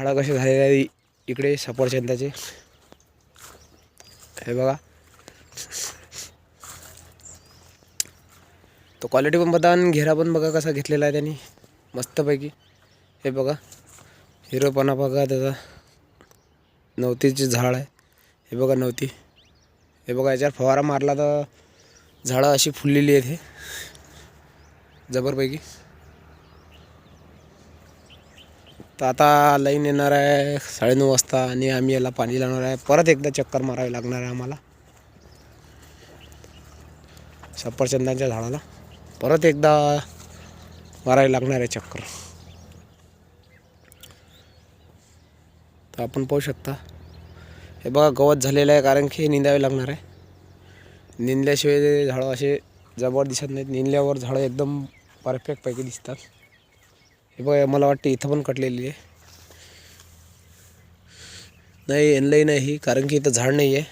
झाडं कसे झालेले आहे इकडे सफरचंदाचे. हे बघा. तो क्वालिटी पण बघा आणि घेरा पण बघा कसा घेतलेला आहे त्यांनी. मस्तपैकी. हे बघा. हिरोपणा बघा त्याचा. नवतीचे झाड आहे. हे बघा नवती. हे बघा याच्यावर फवारा मारला तर झाडं अशी फुललेली आहेत हे. जबरपैकी. तर आता लाईन येणार आहे साडेनऊ वाजता आणि आम्ही याला पाणी लावणार आहे. परत एकदा चक्कर मारावी लागणार आहे आम्हाला. सफरचंदाच्या झाडाला. परत एकदा मारावी लागणार आहे चक्कर. तर आपण पाहू शकता. हे बघा गवत झालेलं आहे कारण की हे निंदावे लागणार आहे. निंदल्याशिवाय ते झाडं असे जबर दिसत नाहीत. निंदल्यावर झाडं एकदम परफेक्टपैकी दिसतात. हे बघा मला वाटते इथं पण कटलेली आहे. नाही यांनाही नाही कारण की इथं झाड नाही आहे